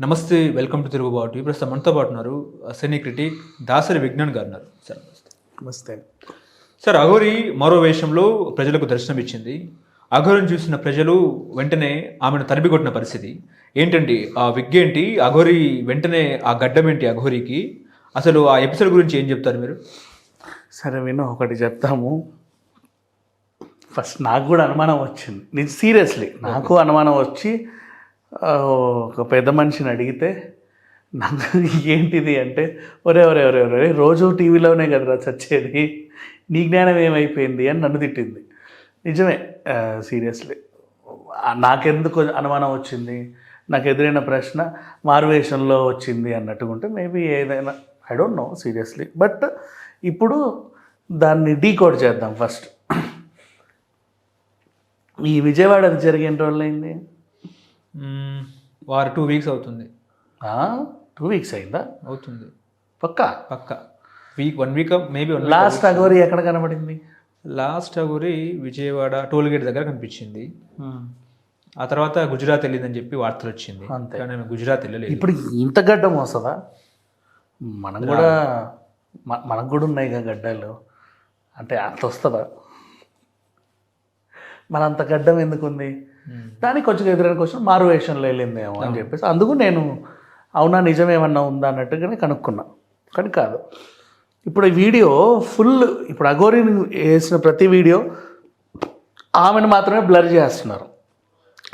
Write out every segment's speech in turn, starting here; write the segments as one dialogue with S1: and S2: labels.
S1: నమస్తే welcome to తిరుగుబాటు ప్రస్తుతం మనతో పాటు ఉన్నారు సినీ క్రిటిక్ దాసరి విజ్ఞాన్ గారు ఉన్నారు. సార్ నమస్తే.
S2: నమస్తే.
S1: సార్ అఘోరి మరో వేషంలో ప్రజలకు దర్శనం ఇచ్చింది. అఘోరిని చూసిన ప్రజలు వెంటనే ఆమెను తరిమి కొట్టిన పరిస్థితి. ఏంటండి ఆ విగ్ ఏంటి? అఘోరి వెంటనే ఆ గడ్డం ఏంటి అఘోరికి? అసలు ఆ ఎపిసోడ్ గురించి ఏం చెప్తారు మీరు?
S2: సరే విను ఒకటి చెప్తాము. ఫస్ట్ నాకు కూడా అనుమానం వచ్చింది. నేను సీరియస్లీ నాకు అనుమానం వచ్చి ఒక పెద్ద మనిషిని అడిగితే నాకు ఏంటిది? అంటే ఒరే ఒరే ఒరే ఒరే రోజు టీవీలోనే కదరా చచ్చేది. నీ జ్ఞానం ఏమైపోయింది? అని నన్ను తిట్టింది. నిజమే సీరియస్లీ. నాకెందుకు అనుమానం వచ్చింది? నాకు ఎదురైన ప్రశ్న మారువేషంలో వచ్చింది అన్నట్టుకుంటే ఉంటే మేబీ ఏదైనా I don't know seriously. But ఇప్పుడు దాన్ని డీకోడ్ చేద్దాం ఫస్ట్. ఈ విజయవాడ అది రోజులైంది ఎన్ని రోజులు అయింది
S1: మ్మ్, వారు టూ వీక్స్ అవుతుంది.
S2: టూ వీక్స్ అయిందా?
S1: అవుతుంది.
S2: పక్కా?
S1: పక్క. Week one week maybe one
S2: last Aghori ఎక్కడ కనబడింది?
S1: Last Aghori Vijayawada toll gate దగ్గర కనిపించింది. ఆ తర్వాత గుజరాత్ వెళ్ళిందని చెప్పి వార్తలు వచ్చింది.
S2: అంతే.
S1: కానీ గుజరాత్ వెళ్ళలేదు.
S2: ఇప్పుడు ఇంత గడ్డం వస్తుందా మనం కూడా మనకు కూడా ఉన్నాయి కదా గడ్డలు. అంటే అంత వస్తుందా? మన అంత గడ్డం ఎందుకు ఉంది
S1: మ్మ్.
S2: దానికి కొంచెం ఎదురైన క్వశ్చన్ మారు వేషంలో వెళ్ళిందేమో అని చెప్పేసి. అందుకు నేను అవునా నిజమేమన్నా ఉందా అన్నట్టుగానే కనుక్కున్నా. కానీ కాదు. ఇప్పుడు ఈ వీడియో ఫుల్ ఇప్పుడు అఘోరిని వేసిన ప్రతి వీడియో ఆమెను మాత్రమే బ్లర్ చేస్తున్నారు.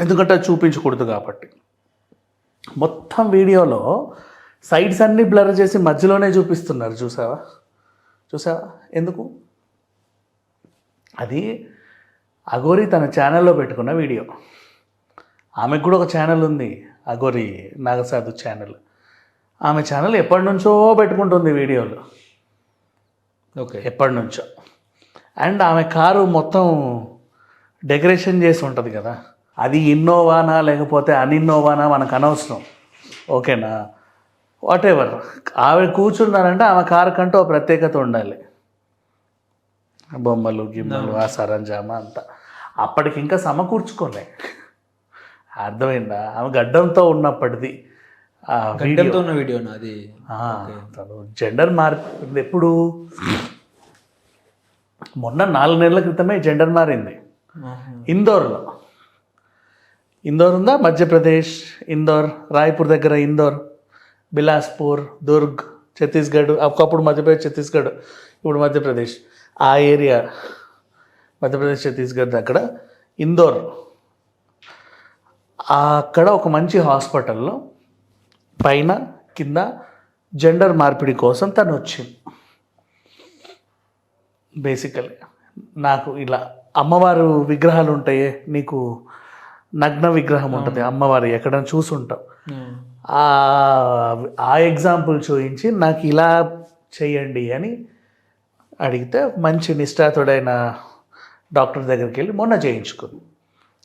S2: ఎందుకంటే అది చూపించకూడదు కాబట్టి. మొత్తం వీడియోలో సైడ్స్ అన్నీ బ్లర్ చేసి మధ్యలోనే చూపిస్తున్నారు. చూసావా? చూసావా? ఎందుకు? అది అఘోరి తన ఛానల్లో పెట్టుకున్న వీడియో ఆమెకు కూడా ఒక ఛానల్ ఉంది అఘోరి నాగసాధు ఛానల్ ఆమె ఛానల్ ఎప్పటి నుంచో పెట్టుకుంటుంది వీడియోలు.
S1: ఓకే.
S2: ఎప్పటి నుంచో. అండ్ ఆమె కారు మొత్తం డెకరేషన్ చేసి ఉంటుంది కదా. అది ఇన్నోవానా లేకపోతే అన్ఇన్నోవానా మనకు అనవసరం. ఓకేనా? వాట్ ఎవర్ ఆవిడ కూర్చున్నారంటే ఆమె కారు కంటూ ఒక ప్రత్యేకత ఉండాలి. బొమ్మలు గిమ్మలు ఆ సరంజామా అంతా. అప్పటికి ఇంకా సమకూర్చుకోలే. అర్థమైందా? ఆమె గడ్డంతో ఉన్నప్పటిది.
S1: గడ్డంతో ఉన్న వీడియో అది?
S2: తను జెండర్ మారింది ఎప్పుడు? మొన్న నాలుగు నెలల క్రితమే జెండర్ మారింది. ఇందోర్లో. ఇందోర్ ఉందా మధ్యప్రదేశ్ ఇందోర్ రాయ్పూర్ దగ్గర ఇందోర్ బిలాస్పూర్ దుర్గ్ ఛత్తీస్గఢ్ ఒకప్పుడు మధ్యప్రదేశ్ ఛత్తీస్గఢ్ ఇప్పుడు మధ్యప్రదేశ్. ఆ ఏరియా. మధ్యప్రదేశ్ ఛత్తీస్గఢ్ దగ్గర ఇందోర్. అక్కడ ఒక మంచి హాస్పిటల్లో పైన కింద జెండర్ మార్పిడి కోసం తను వచ్చింది. బేసికలీ నాకు ఇలా అమ్మవారు విగ్రహాలు ఉంటాయే నీకు నగ్న విగ్రహం ఉంటుంది అమ్మవారు ఎక్కడైనా చూసుంటాం
S1: మ్మ్.
S2: ఆ. ఆ ఎగ్జాంపుల్ చూపించి నాకు ఇలా చేయండి అని అడిగితే మంచి నిష్ఠాతుడైన డాక్టర్ దగ్గరికి వెళ్ళి మొన్న చేయించుకుంది.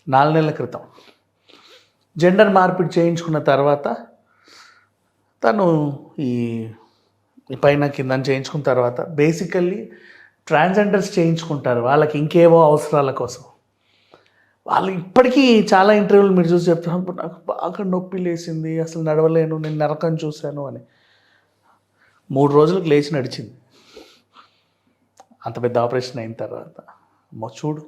S2: నాలుగు నెలల క్రితం. జెండర్ మార్పిడి చేయించుకున్న తర్వాత తను ఈ ఈ పైన కింద చేయించుకున్న తర్వాత బేసికల్లీ ట్రాన్స్జెండర్స్ చేయించుకుంటారు. వాళ్ళకి ఇంకేవో అవసరాల కోసం. వాళ్ళు ఇప్పటికీ చాలా ఇంటర్వ్యూలు మీరు చూసి చెప్తున్నప్పుడు నాకు బాగా నొప్పి లేచింది అసలు నడవలేను నేను నరకం చూశాను అని. మూడు రోజులకు లేచి నడిచింది. అంత పెద్ద ఆపరేషన్ అయిన తర్వాత చూడు.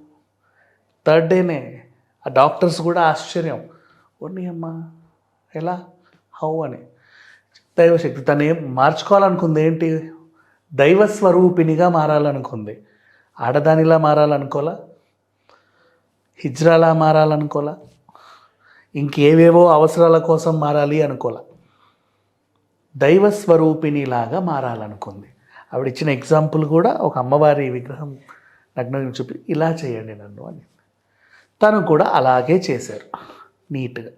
S2: థర్డ్ డేనే ఆ డాక్టర్స్ కూడా ఆశ్చర్యం. ఓన్లీ అమ్మ ఎలా? హౌ అని. దైవశక్తి తను ఏం మార్చుకోవాలనుకుంది. ఏంటి? దైవ స్వరూపినిగా మారాలనుకుంది. ఆడదానిలా మారాలనుకోలా హిజ్రాలా మారాలనుకోలా ఇంకేవేవో అవసరాల కోసం మారాలి అనుకోలా దైవ స్వరూపిణిలాగా మారాలనుకుంది. ఆవిడ ఇచ్చిన ఎగ్జాంపుల్ కూడా ఒక అమ్మవారి విగ్రహం నగ్నం చూపి ఇలా చేయండి నన్ను అని. తను కూడా అలాగే చేశారు. నీట్గా.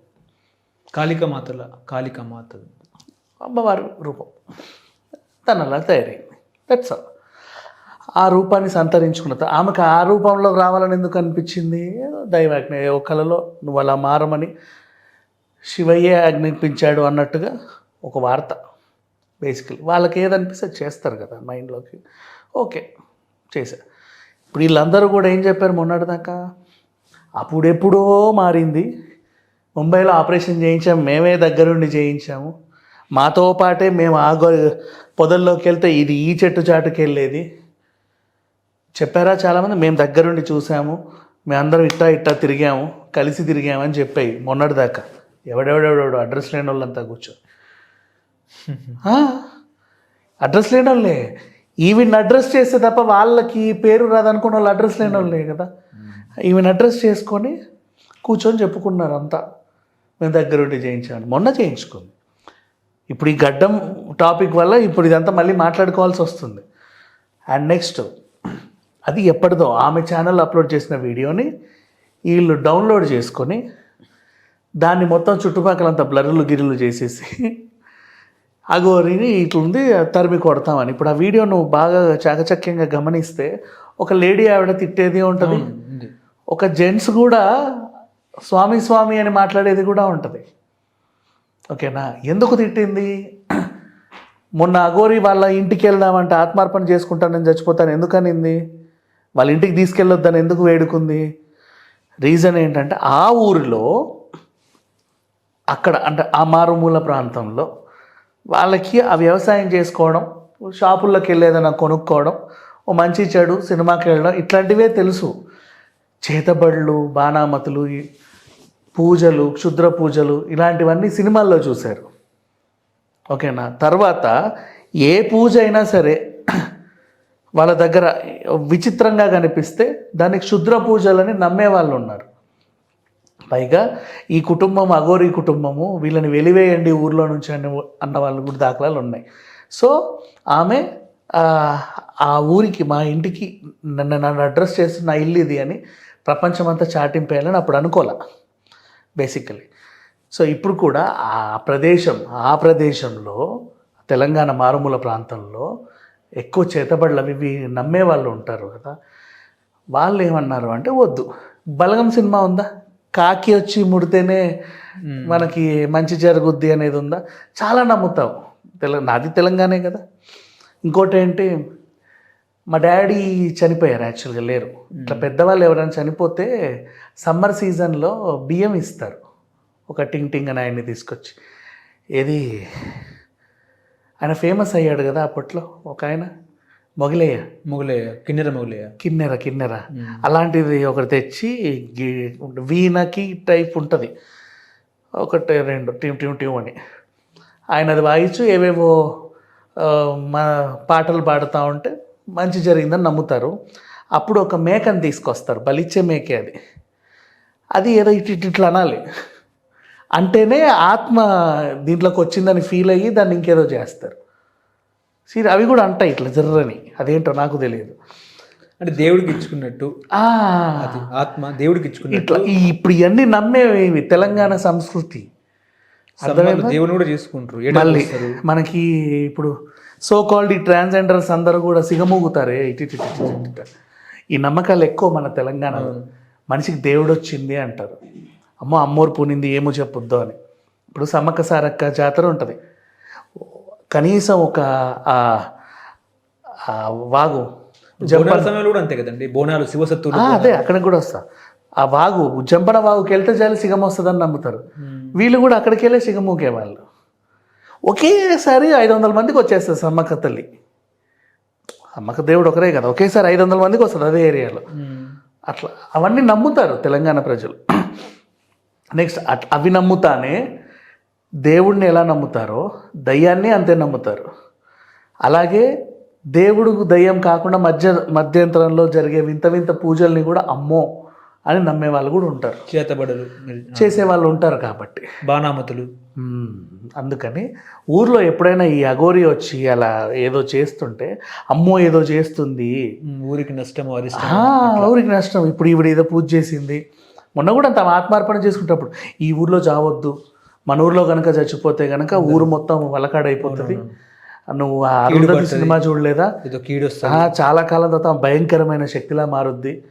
S1: కాళిక మాతల కాళిక మాత.
S2: అమ్మవారి రూపం. తను అలా తయారైంది. దట్స్ ఆల్ ఆ రూపాన్ని సంతరించుకున్న తర్వాత ఆమెకు ఆ రూపంలో రావాలని ఎందుకు అనిపించింది? దైవాజ్ఞ ఏ కళలో నువ్వు అలా మారమని శివయ్యే ఆజ్ఞాపించాడు అన్నట్టుగా ఒక వార్త. బేసికలీ వాళ్ళకి ఏదనిపిస్తే చేస్తారు కదా మైండ్లోకి ఓకే చేశారు ఇప్పుడు వీళ్ళందరూ కూడా ఏం చెప్పారు మొన్నటిదాకా అప్పుడెప్పుడో మారింది. ముంబైలో ఆపరేషన్ చేయించాం మేమే దగ్గరుండి చేయించాము. మాతో పాటే మేము ఆ గొ పొదల్లోకి వెళ్తే ఇది ఈ చెట్టు చాటుకి వెళ్ళేది. చెప్పారా చాలామంది? మేము దగ్గరుండి చూసాము. మేమందరం ఇట్టా ఇట్టా తిరిగాము కలిసి తిరిగామని చెప్పాయి మొన్నటిదాకా ఎవడెవడెవడెవడు? అడ్రస్ లేని వాళ్ళంతా కూర్చో అడ్రస్ లేని వాళ్ళే. ఈవిని అడ్రస్ చేస్తే తప్ప వాళ్ళకి పేరు రాదనుకున్న వాళ్ళు అడ్రస్ లేని వాళ్ళే కదా. ఈవిని అడ్రస్ చేసుకొని కూర్చొని చెప్పుకున్నారు అంతా. మేము దగ్గరుండి చేయించాను మొన్న చేయించుకుంది ఇప్పుడు ఈ గడ్డం టాపిక్ వల్ల ఇప్పుడు ఇదంతా మళ్ళీ మాట్లాడుకోవాల్సి వస్తుంది. అండ్ నెక్స్ట్ అది ఎప్పటిదో ఆమె ఛానల్ అప్లోడ్ చేసిన వీడియోని వీళ్ళు డౌన్లోడ్ చేసుకొని దాన్ని మొత్తం చుట్టుపక్కలంతా బ్లర్లు గిర్లు చేసేసి అగోరిని ఇట్లుంది తరిమి కొడతామని. ఇప్పుడు ఆ వీడియో నువ్వు బాగా చాకచక్యంగా గమనిస్తే ఒక లేడీ ఆవిడ తిట్టేది ఉంటుంది. ఒక జెంట్స్ కూడా స్వామి స్వామి అని మాట్లాడేది కూడా ఉంటుంది. ఓకేనా? ఎందుకు తిట్టింది? మొన్న అఘోరి వాళ్ళ ఇంటికి వెళ్దామంటే ఆత్మార్పణ చేసుకుంటానని చచ్చిపోతాను ఎందుకు అనింది వాళ్ళ ఇంటికి తీసుకెళ్ళొద్దని ఎందుకు వేడుకుంది? రీజన్ ఏంటంటే ఆ ఊరిలో అక్కడ అంటే ఆ మారుమూల ప్రాంతంలో వాళ్ళకి ఆ వ్యవసాయం చేసుకోవడం షాపుల్లోకి వెళ్ళేదన్నా కొనుక్కోవడం ఓ మంచి చెడు సినిమాకి వెళ్ళడం ఇట్లాంటివే తెలుసు. చేతబడులు బాణామతులు పూజలు క్షుద్ర పూజలు ఇలాంటివన్నీ సినిమాల్లో చూశారు. ఓకేనా? తర్వాత ఏ పూజ అయినా సరే వాళ్ళ దగ్గర విచిత్రంగా కనిపిస్తే దానికి క్షుద్ర పూజలని నమ్మే వాళ్ళు ఉన్నారు. పైగా ఈ కుటుంబం అగోరి కుటుంబము వీళ్ళని వెలివేయండి ఊర్లో నుంచి అని అన్న వాళ్ళు కూడా దాఖలాలు ఉన్నాయి. సో ఆమె ఆ, ఊరికి మా ఇంటికి నన్ను నన్ను అడ్రస్ చేస్తున్న నా ఇల్లు ఇది అని ప్రపంచమంతా చాటింపేయాలని అప్పుడు అనుకోలే బేసికలీ సో ఇప్పుడు కూడా ఆ ప్రదేశం ఆ ప్రదేశంలో తెలంగాణ మారుమూల ప్రాంతంలో ఎక్కువ చేతబడులు అవి ఇవి నమ్మే వాళ్ళు ఉంటారు కదా వాళ్ళు ఏమన్నారు అంటే వద్దు. బలగం సినిమా ఉందా? కాకి వచ్చి ముడితేనే మనకి మంచి జరుగుద్ది అనేది ఉందా? చాలా నమ్ముతాం. తెల నాది తెలంగాణే కదా. ఇంకోటి ఏంటి? మా డాడీ చనిపోయారు యాక్చువల్గా లేరు. ఇట్లా పెద్దవాళ్ళు ఎవరైనా చనిపోతే సమ్మర్ సీజన్లో బియ్యం ఇస్తారు. ఒక టింగ్ టింగ్ అని ఆయన్ని తీసుకొచ్చి. ఏది? ఆయన ఫేమస్ అయ్యాడు కదా అప్పట్లో ఒక ఆయన. మొగిలయ్య
S1: మొగలయ్య కిన్నెర మొగలయ్య
S2: కిన్నెర కిన్నెర. అలాంటిది ఒకటి తెచ్చి వీణకి టైప్ ఉంటుంది. ఒకటి రెండు టీమ్ టీమ్ టీమ్ అని. ఆయన అది వాయించు ఏవేవో మా పాటలు పాడుతూ ఉంటే మంచి జరిగిందని నమ్ముతారు. అప్పుడు ఒక మేకని తీసుకొస్తారు బలిచ్చే మేకే అది. అది ఏదో ఇటు ఇటు ఇట్లా అనాలి. అంటేనే ఆత్మ దీంట్లోకి వచ్చిందని ఫీల్ అయ్యి దాన్ని ఇంకేదో చేస్తారు. సీరి అవి కూడా అంటాయి ఇట్లా జర్రని. అదేంటో నాకు తెలియదు.
S1: అంటే దేవుడికి ఇచ్చుకున్నట్టు. ఆత్మ దేవుడికి ఇచ్చుకున్నట్టు.
S2: ఇట్లా ఇప్పుడు ఇవన్నీ నమ్మేవి తెలంగాణ సంస్కృతి.
S1: దేవుని కూడా చేసుకుంటారు.
S2: మళ్ళీ. మనకి ఇప్పుడు సో కాల్డ్ ఈ ట్రాన్స్జెండర్స్ అందరూ కూడా సిగమూగుతారే. ఇటు. ఈ నమ్మకాలు ఎక్కువ మన తెలంగాణలో. మనిషికి దేవుడు వచ్చింది అంటారు. అమ్మో అమ్మోరు పూనింది ఏమో చెప్పొద్దు అని. ఇప్పుడు సమ్మక్క సారక్క జాతర ఉంటుంది. కనీసం ఒక వాగు
S1: బోనాల సమయంలో కూడా అంతే కదండి బోనాలు శివసత్తులు
S2: ఆ, అదే అక్కడికి కూడా వస్తా. ఆ వాగు జంపన వాగుకి వెళ్తే చాలు సిగం వస్తుందని నమ్ముతారు. వీళ్ళు కూడా అక్కడికి వెళ్ళే సిగమూకే వాళ్ళు. ఒకేసారి ఐదు వందల మందికి వచ్చేస్తారు సమ్మక్క తల్లి. సమ్మక్క దేవుడు ఒకరే కదా ఒకేసారి ఐదు వందల మందికి వస్తుంది అదే ఏరియాలో. అట్లా అవన్నీ నమ్ముతారు తెలంగాణ ప్రజలు. నెక్స్ట్ అవి నమ్ముతానే దేవుడిని ఎలా నమ్ముతారో దయ్యాన్ని అంతే నమ్ముతారు. అలాగే దేవుడు దయ్యం కాకుండా మధ్య మధ్యంతరంలో జరిగే వింత వింత పూజల్ని కూడా అమ్మో అని నమ్మే వాళ్ళు కూడా ఉంటారు.
S1: చేతబడలు
S2: చేసే వాళ్ళు ఉంటారు కాబట్టి.
S1: బాణామతులు.
S2: అందుకని ఊర్లో ఎప్పుడైనా ఈ అఘోరి వచ్చి అలా ఏదో చేస్తుంటే అమ్మో ఏదో చేస్తుంది.
S1: ఊరికి
S2: ఆ, ఊరికి నష్టం. ఇప్పుడు ఈవిడ ఏదో పూజ చేసింది. మొన్న కూడా తమ ఆత్మార్పణ చేసుకుంటప్పుడు ఈ ఊర్లో చావద్దు. మన ఊర్లో కనుక చచ్చిపోతే కనుక ఊరు మొత్తం వలకాడైపోతుంది. నువ్వు ఆ అరుంధతి సినిమా చూడలేదా? చాలా కాలం తర్వాత భయంకరమైన శక్తిలా మారుద్ది.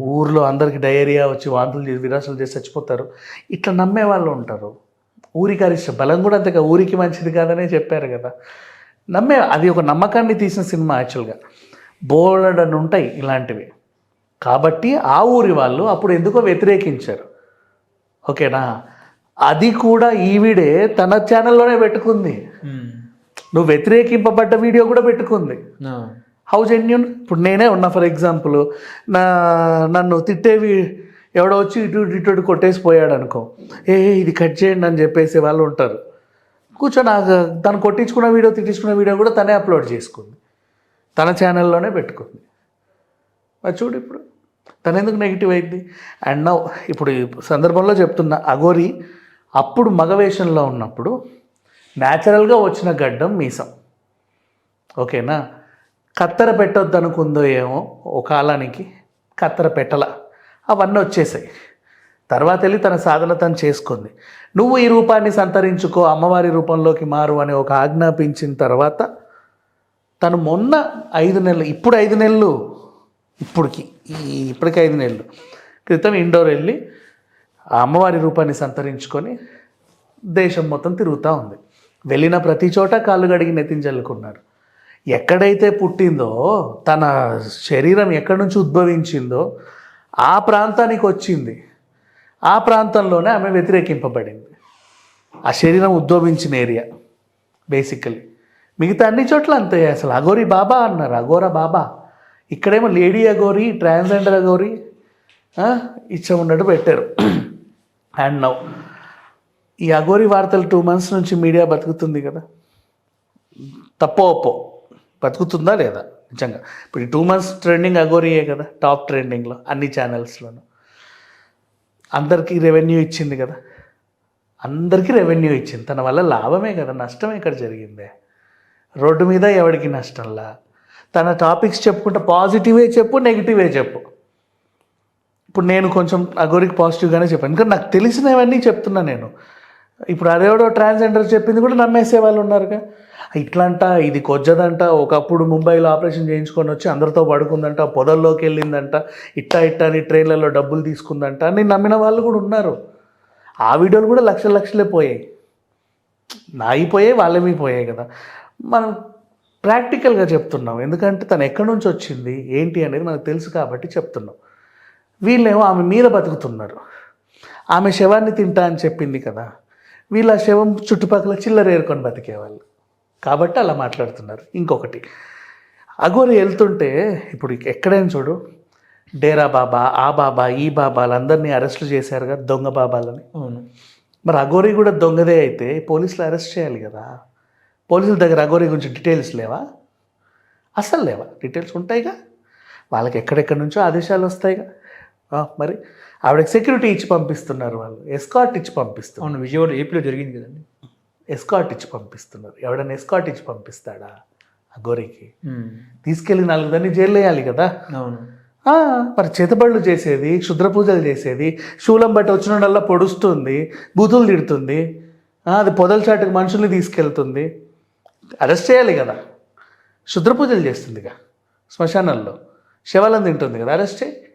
S2: ఊర్లో అందరికి డయేరియా వచ్చి వాంతులు చేసి విరాసలు చేసి చచ్చిపోతారు. ఇట్లా నమ్మే వాళ్ళు ఉంటారు. ఊరికి అరిష్ట బలం కూడా అంతే కదా, ఊరికి మంచిది కాదనే చెప్పారు కదా. నమ్మే అది ఒక నమ్మకాన్ని తీసిన సినిమా యాక్చువల్గా. బోలెడని ఉంటాయి ఇలాంటివి. కాబట్టి ఆ ఊరి వాళ్ళు అప్పుడు ఎందుకో వ్యతిరేకించారు. ఓకేనా? అది కూడా ఈవిడే తన ఛానల్లోనే పెట్టుకుంది.
S1: మ్మ్.
S2: నువ్వు వ్యతిరేకింపబడ్డ వీడియో కూడా పెట్టుకుంది. హౌ జెన్యున్ ఇప్పుడు నేనే ఉన్నా ఫర్ ఎగ్జాంపుల్ నా నన్ను తిట్టేవి ఎవడో వచ్చి ఇటు ఇటు కొట్టేసి పోయాడు అనుకో ఏ ఇది కట్ చేయండి అని చెప్పేసి వాళ్ళు ఉంటారు. కూర్చొని నాకు తను కొట్టించుకున్న వీడియో తిట్టించుకున్న వీడియో కూడా తనే అప్లోడ్ చేసుకుంది. తన ఛానల్లోనే పెట్టుకుంది. మరి చూడు ఇప్పుడు తను ఎందుకు నెగిటివ్ అయింది? అండ్ నౌ ఇప్పుడు సందర్భంలో చెప్తున్నా అగోరి అప్పుడు మగవేషంలో ఉన్నప్పుడు న్యాచురల్గా వచ్చిన గడ్డం మీసం. ఓకేనా? కత్తెర పెట్టొద్దు అనుకుందో ఏమో ఒక కాలానికి కత్తెర పెట్టల. అవన్నీ వచ్చేసాయి. తర్వాత వెళ్ళి తన సాధన తను చేసుకుంది. నువ్వు ఈ రూపాన్ని సంతరించుకో అమ్మవారి రూపంలోకి మారు అని ఒక ఆజ్ఞాపించిన తర్వాత తను మొన్న ఐదు నెలలు ఇప్పుడు ఐదు నెలలు ఇప్పటికి ఈ ఇప్పటికి ఐదు నెలలు క్రితం ఇండోర్ వెళ్ళి ఆ అమ్మవారి రూపాన్ని సంతరించుకొని దేశం మొత్తం తిరుగుతూ ఉంది. వెళ్ళిన ప్రతి చోట కాళ్ళు గడిగి నెత్తించల్లుకున్నారు ఎక్కడైతే పుట్టిందో తన శరీరం ఎక్కడి నుంచి ఉద్భవించిందో ఆ ప్రాంతానికి వచ్చింది. ఆ ప్రాంతంలోనే ఆమె వ్యతిరేకింపబడింది. ఆ శరీరం ఉద్భవించిన ఏరియా బేసికలీ మిగతా అన్ని చోట్ల అంతే అసలు. అఘోరి బాబా అన్నారు అఘోర బాబా. ఇక్కడేమో లేడీ అఘోరి ట్రాన్స్జెండర్ అఘోరి ఇచ్చ ఉన్నట్టు పెట్టారు. అండ్ నౌ ఈ అఘోరి వార్తలు టూ మంత్స్ నుంచి మీడియా బతుకుతుంది కదా. తప్పో ఒప్పో. బతుకుతుందా లేదా? నిజంగా. ఇప్పుడు ఈ టూ మంత్స్ ట్రెండింగ్ అగోరియే కదా టాప్ ట్రెండింగ్లో అన్ని ఛానల్స్లోనూ అందరికీ రెవెన్యూ ఇచ్చింది కదా. అందరికీ రెవెన్యూ ఇచ్చింది. తన వల్ల లాభమే కదా నష్టం ఎక్కడ జరిగిందే? రోడ్డు మీద ఎవరికి నష్టంలా? తన టాపిక్స్ చెప్పుకుంటే పాజిటివే చెప్పు నెగిటివే చెప్పు. ఇప్పుడు నేను కొంచెం అగోరికి పాజిటివ్గానే చెప్పాను. ఎందుకంటే నాకు తెలిసినవన్నీ చెప్తున్నా నేను. ఇప్పుడు అదేవడో ట్రాన్స్జెండర్ చెప్పింది కూడా నమ్మేసే వాళ్ళు ఉన్నారుగా. ఇట్లంట ఇది కొజ్జదంట ఒకప్పుడు ముంబైలో ఆపరేషన్ చేయించుకొని వచ్చి అందరితో పడుకుందంట పొదల్లోకి వెళ్ళిందంట ఇట్టా ఇట్టా అని ట్రైన్లలో డబ్బులు తీసుకుందంట అని నమ్మిన వాళ్ళు కూడా ఉన్నారు. ఆ వీడియోలు కూడా లక్షల లక్షలే పోయాయి. నాయి పోయాయి వాళ్ళవి పోయాయి కదా. మనం ప్రాక్టికల్గా చెప్తున్నాం. ఎందుకంటే తను ఎక్కడి నుంచి వచ్చింది ఏంటి అనేది మనకు తెలుసు కాబట్టి చెప్తున్నాం. వీళ్ళేమో ఆమె మీద బతుకుతున్నారు. ఆమె శవాన్ని తింటా అని చెప్పింది కదా. వీళ్ళ ఆ శవం చుట్టుపక్కల చిల్లర ఏరుకొని బతికేవాళ్ళు. కాబట్టి అలా మాట్లాడుతున్నారు. ఇంకొకటి అఘోరి వెళ్తుంటే ఇప్పుడు ఎక్కడైనా చూడు డేరా బాబా ఆ బాబా ఈ బాబాలందరినీ అరెస్టులు చేశారుగా దొంగ బాబాలని.
S1: అవును.
S2: మరి అఘోరి కూడా దొంగదే అయితే పోలీసులు అరెస్ట్ చేయాలి కదా. పోలీసుల దగ్గర అఘోరి గురించి డీటెయిల్స్ లేవా? అస్సలు లేవా? డీటెయిల్స్ ఉంటాయిగా? వాళ్ళకి ఎక్కడెక్కడి నుంచో ఆదేశాలు వస్తాయిగా? మరి ఆవిడకి సెక్యూరిటీ ఇచ్చి పంపిస్తున్నారు వాళ్ళు. ఎస్కాట్ ఇచ్చి పంపిస్తున్నారు.
S1: అవును విజయవాడ ఏపీలో జరిగింది కదండి.
S2: ఎస్కాట్ ఇచ్చి పంపిస్తున్నారు. ఎవడైనా ఎస్కాట్ ఇచ్చి పంపిస్తాడా అఘోరికి
S1: మ్మ్.
S2: తీసుకెళ్ళి నాలుగు దాన్ని జైలు వేయాలి కదా.
S1: అవును.
S2: ఆ, మరి చేతబడులు చేసేది క్షుద్ర పూజలు చేసేది శూలం బట్టి వచ్చినోడల్లా పొడుస్తుంది బూతులు తిడుతుంది ఆ, అది పొదల చాటుకు మనుషుల్ని తీసుకెళ్తుంది. అరెస్ట్ చేయాలి కదా. క్షుద్ర పూజలు చేస్తుందిగా శ్మశానాల్లో. శవాలను తింటుంది కదా. అరెస్ట్ చేయి.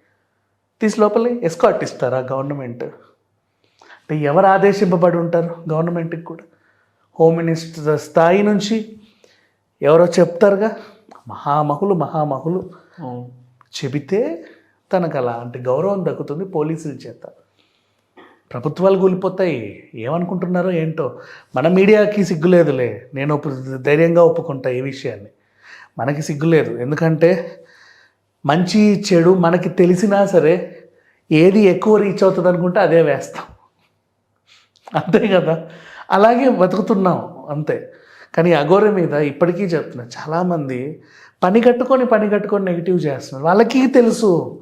S2: తీసి లోపలి ఎస్కాట్ ఇస్తారా గవర్నమెంట్ అంటే ఎవరు ఆదేశింపబడి ఉంటారు గవర్నమెంట్కి కూడా? హోమ్ మినిస్టర్ స్థాయి నుంచి ఎవరో చెప్తారుగా? మహామహులు మహామహులు. చెబితే తనకు అలాంటి గౌరవం దక్కుతుంది పోలీసుల చేత. ప్రభుత్వాలు కూలిపోతాయి. ఏమనుకుంటున్నారో ఏంటో? మన మీడియాకి సిగ్గులేదులే నేను ఒప్పు ధైర్యంగా ఒప్పుకుంటా ఈ విషయాన్ని. మనకి సిగ్గులేదు ఎందుకంటే మంచి చెడు మనకి తెలిసినా సరే ఏది ఎక్కువ రీచ్ అవుతుంది అనుకుంటే అదే వేస్తాం. అంతే కదా? అలాగే బతుకుతున్నాం అంతే. కానీ అఘోర మీద ఇప్పటికీ చెప్తున్నా చాలామంది పని కట్టుకొని పని కట్టుకొని నెగిటివ్ చేస్తున్నారు. వాళ్ళకి తెలుసు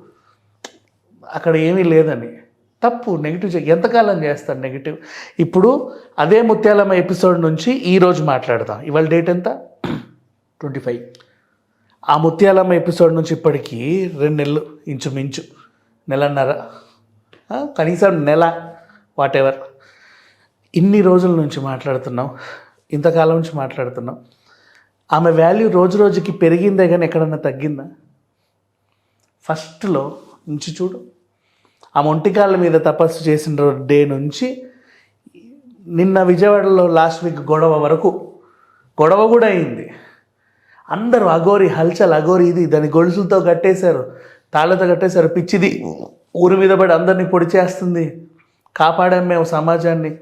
S2: అక్కడ ఏమీ లేదని. తప్పు నెగిటివ్ చే ఎంతకాలం చేస్తారు నెగిటివ్ ఇప్పుడు అదే ముత్యాలమ్మ ఎపిసోడ్ నుంచి ఈరోజు మాట్లాడదాం. ఇవాళ డేట్ ఎంత?
S1: ట్వంటీ ఫైవ్
S2: ఆ ముత్యాలమ్మ ఎపిసోడ్ నుంచి ఇప్పటికీ రెండు నెలలు ఇంచుమించు నెలన్నర. కనీసం నెల వాట్ ఎవర్ ఇన్ని రోజుల నుంచి మాట్లాడుతున్నాం ఇంతకాలం నుంచి మాట్లాడుతున్నాం. ఆమె వాల్యూ రోజు రోజుకి పెరిగిందే కానీ ఎక్కడన్నా తగ్గిందా? ఫస్ట్లో నుంచి చూడు. ఆ ఒంటికాళ్ళ మీద తపస్సు చేసిన డే నుంచి నిన్న విజయవాడలో లాస్ట్ వీక్ గొడవ వరకు గొడవ కూడా అయింది. అందరూ అగోరి హల్చల్ అగోరి ఇది దాని గొలుసులతో కట్టేశారు. తాళ్ళతో కట్టేశారు. పిచ్చిది ఊరి మీద పడి అందరినీ పొడి చేస్తుంది. కాపాడాం మేము సమాజాన్ని.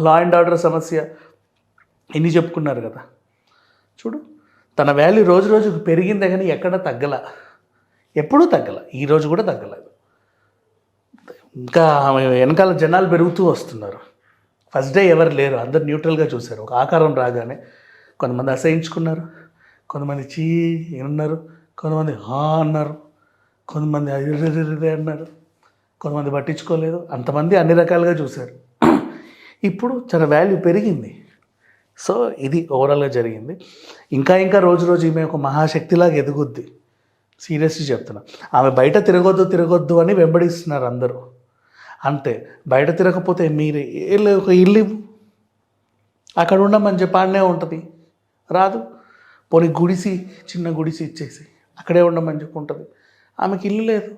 S2: లా అండ్ ఆర్డర్ సమస్య. ఇన్ని చెప్పుకున్నారు కదా. చూడు తన వాల్యూ రోజు రోజుకు పెరిగిందే కానీ ఎక్కడ తగ్గల. ఎప్పుడూ తగ్గల. ఈ రోజు కూడా తగ్గలేదు ఇంకా ఆమె వెనకాల జనాలు పెరుగుతూ వస్తున్నారు. ఫస్ట్ డే ఎవరు లేరు. అందరు న్యూట్రల్గా చూశారు. ఒక ఆకారం రాగానే కొంతమంది అసహించుకున్నారు. కొంతమంది చీ ఉన్నారు కొంతమంది హా అన్నారు కొంతమంది అరిరే అన్నారు. కొంతమంది పట్టించుకోలేదు. అంతమంది అన్ని రకాలుగా చూశారు. ఇప్పుడు చాలా వాల్యూ పెరిగింది. సో ఇది ఓవరాల్గా జరిగింది. ఇంకా ఇంకా రోజు రోజు ఈమె ఒక మహాశక్తిలాగా ఎదుగుద్ది. సీరియస్లీ చెప్తున్నా. ఆమె బయట తిరగొద్దు తిరగొద్దు అని వెంబడిస్తున్నారు అందరూ. అంతే బయట తిరగకపోతే మీరు ఏ- ఒక ఇల్లు ఇవ్వు. అక్కడ ఉండమని చెప్పి ఆడనే ఉంటుంది. రాదు. పోనీ గుడిసి చిన్న గుడిసి ఇచ్చేసి అక్కడే ఉండమని చెప్పుకుంటుంది ఆమెకి ఇల్లు లేదు.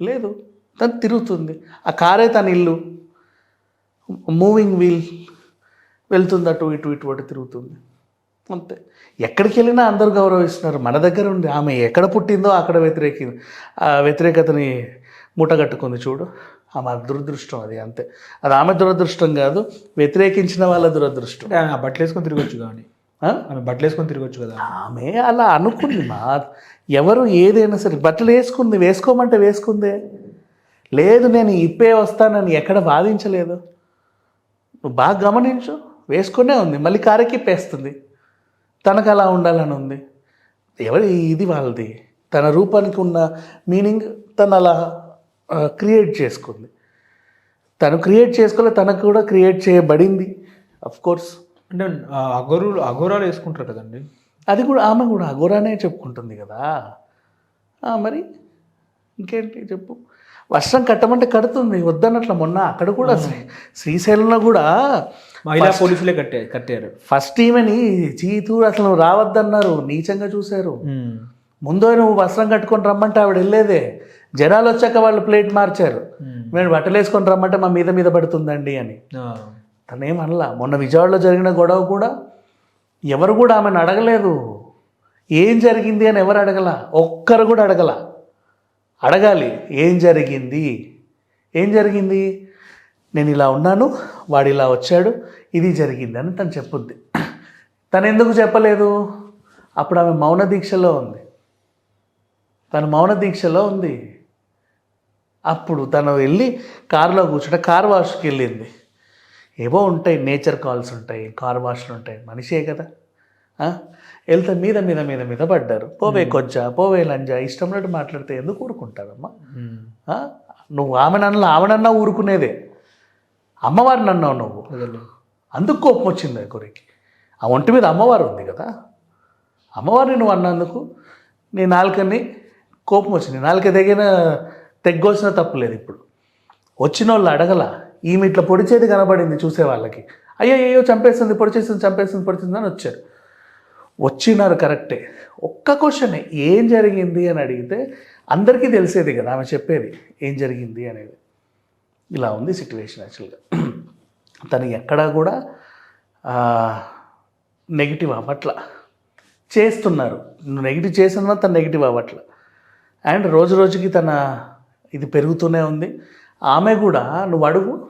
S2: లేదు. తను తిరుగుతుంది. ఆ కారే తన ఇల్లు. మూవింగ్ వీల్ వెళ్తుంది అటు ఇటు ఇటు అటు తిరుగుతుంది. అంతే. ఎక్కడికి వెళ్ళినా అందరూ గౌరవిస్తున్నారు. మన దగ్గర ఉంది. ఆమె ఎక్కడ పుట్టిందో అక్కడ వ్యతిరేకి ఆ వ్యతిరేకతని మూటగట్టుకుంది చూడు. ఆమె దురదృష్టం అది అంతే. అది ఆమె దురదృష్టం కాదు వ్యతిరేకించిన వాళ్ళ దురదృష్టం.
S1: బట్టలు వేసుకొని తిరగచ్చు కానీ. ఆమె బట్టలు వేసుకొని తిరగొచ్చు కదా.
S2: ఆమె అలా అనుకుంది మా. ఎవరు ఏదైనా సరే బట్టలు వేసుకుంది వేసుకోమంటే వేసుకుందే. లేదు నేను ఇప్పే వస్తానని ఎక్కడ వాదించలేదు. నువ్వు బాగా గమనించు. వేసుకునే ఉంది మళ్ళీ కారెక్కిప్పేస్తుంది తనకు అలా ఉండాలని ఉంది. ఎవరి ఇది వాళ్ళది? తన రూపానికి ఉన్న మీనింగ్ తను అలా క్రియేట్ చేసుకుంది. తను క్రియేట్ చేసుకోలే తనకు కూడా క్రియేట్ చేయబడింది. అఫ్ కోర్స్
S1: అంటే అఘోరు అఘోరాలు వేసుకుంటారు కదండి.
S2: అది కూడా ఆమె కూడా అఘోరానే చెప్పుకుంటుంది కదా. మరి ఇంకేంటి చెప్పు? వర్షం కట్టమంటే కడుతుంది వద్దన్నట్ల మొన్న అక్కడ కూడా శ్రీ శ్రీశైలంలో కూడా
S1: మహిళా పోలీసులే కట్టే కట్టారు.
S2: ఫస్ట్ ఈమెని చీతూ అసలు రావద్దన్నారు నీచంగా చూశారు. ముందు నువ్వు వస్త్రం కట్టుకొని రమ్మంటే ఆవిడ వెళ్ళేదే. జనాలు వచ్చాక వాళ్ళు ప్లేట్ మార్చారు. మేము బట్టలు వేసుకొని రమ్మంటే మా మీద మీద పడుతుందండి అని. తనేమనలా? మొన్న విజయవాడలో జరిగిన గొడవ కూడా ఎవరు కూడా ఆమెను అడగలేదు. ఏం జరిగింది అని ఎవరు అడగల? ఒక్కరు కూడా అడగల. అడగాలి ఏం జరిగింది? ఏం జరిగింది? నేను ఇలా ఉన్నాను వాడు ఇలా వచ్చాడు ఇది జరిగింది అని తను చెప్పుద్ది. తను ఎందుకు చెప్పలేదు? అప్పుడు ఆమె మౌన దీక్షలో ఉంది. తను మౌన దీక్షలో ఉంది. అప్పుడు తను వెళ్ళి కారులో కూర్చుంటే కార్ వాష్కి వెళ్ళింది. ఏవో ఉంటాయి నేచర్ కాల్స్ ఉంటాయి కార్ వాష్లు ఉంటాయి మనిషే కదా? వెళ్తే మీద మీద మీద మీద పడ్డారు. పోవే కొజ్జా పోవే లంజా ఇష్టం ఉన్నట్టు మాట్లాడితే ఎందుకు ఊరుకుంటారమ్మా? నువ్వు ఆమె నన్ను ఆమెనన్నా ఊరుకునేదే. అమ్మవారిని అన్నావు నువ్వు. అందుకు కోపం వచ్చింది ఆ గురికి ఆ ఒంటి మీద అమ్మవారు ఉంది కదా. అమ్మవారిని నువ్వు అన్నందుకు నీ నాలుకని కోపం వచ్చింది. నాలుక తెగిన తెగ్గొచ్చిన తప్పు లేదు ఇప్పుడు. వచ్చిన వాళ్ళు అడగల. ఈమె ఇట్లా పొడిచేది కనబడింది చూసే వాళ్ళకి అయ్యో అయ్యో చంపేస్తుంది పొడిచేస్తుంది చంపేస్తుంది పొడిచింది అని వచ్చారు. వచ్చినారు కరెక్టే. ఒక్క క్వశ్చనే ఏం జరిగింది అని అడిగితే అందరికీ తెలిసేది కదా ఆమె చెప్పేది ఏం జరిగింది అనేది. ఇలా ఉంది సిట్యువేషన్ యాక్చువల్గా తను ఎక్కడా కూడా నెగిటివ్ అవ్వట్ల. చేస్తున్నారు. నువ్వు నెగిటివ్ చేసిన తను నెగిటివ్ అవ్వట్ల. అండ్ రోజు రోజుకి తన ఇది పెరుగుతూనే ఉంది. ఆమె కూడా నువ్వు అడుగు.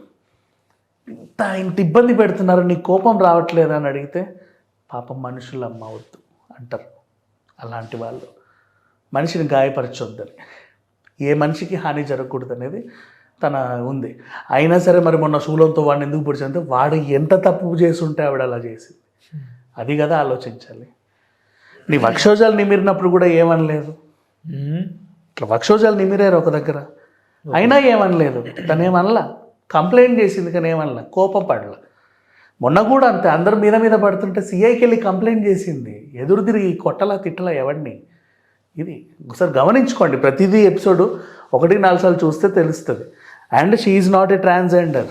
S2: ఇంత ఇంత ఇబ్బంది పెడుతున్నారు నీ కోపం రావట్లేదు అని అడిగితే పాపం మనుషులు అమ్మ వద్దు అంటారు అలాంటి వాళ్ళు. మనిషిని గాయపరచొద్దని. ఏ మనిషికి హాని జరగకూడదు అనేది తన ఉంది. అయినా సరే మరి మొన్న శూలంతో వాడిని ఎందుకు పొడిచంటే వాడు ఎంత తప్పు చేసి ఉంటే ఆవిడ అలా చేసింది. అది కదా ఆలోచించాలి. నీ వక్షోజాలు నిమిరినప్పుడు కూడా ఏమనలేదు. ఇట్లా వక్షోజాలు నిమిరారు ఒక దగ్గర. అయినా ఏమనలేదు. తనేమనలా? కంప్లైంట్ చేసింది కానీ ఏమనలా? కోపం పడలా. మొన్న కూడా అంతే అందరు మీద మీద పడుతుంటే సిఐకి వెళ్ళి కంప్లైంట్ చేసింది. ఎదురు తిరిగి కొట్టలా తిట్టలా ఎవడిని ఇది ఒకసారి గమనించుకోండి. ప్రతిదీ ఎపిసోడ్ ఒకటి నాలుగు సార్లు చూస్తే తెలుస్తుంది. And she's not a transgender.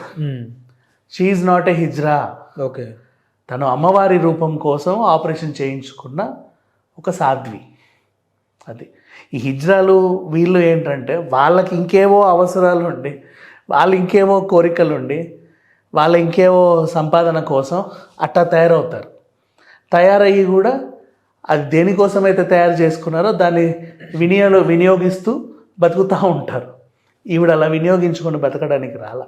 S2: She's not a hijra
S1: okay.
S2: తను అమ్మవారి రూపం కోసం ఆపరేషన్ చేయించుకున్న ఒక సాధ్వి. అది. ఈ హిజ్రాలు వీళ్ళు ఏంటంటే వాళ్ళకి ఇంకేవో అవసరాలు ఉండి వాళ్ళు ఇంకేవో కోరికలు ఉండి వాళ్ళ ఇంకేవో సంపాదన కోసం అట్టా తయారవుతారు. తయారయ్యి కూడా అది దేనికోసమైతే తయారు చేసుకున్నారో దాన్ని వినియోగ వినియోగిస్తూ బతుకుతూ ఉంటారు. ఈవిడ అలా వినియోగించుకొని బతకడానికి రాలా.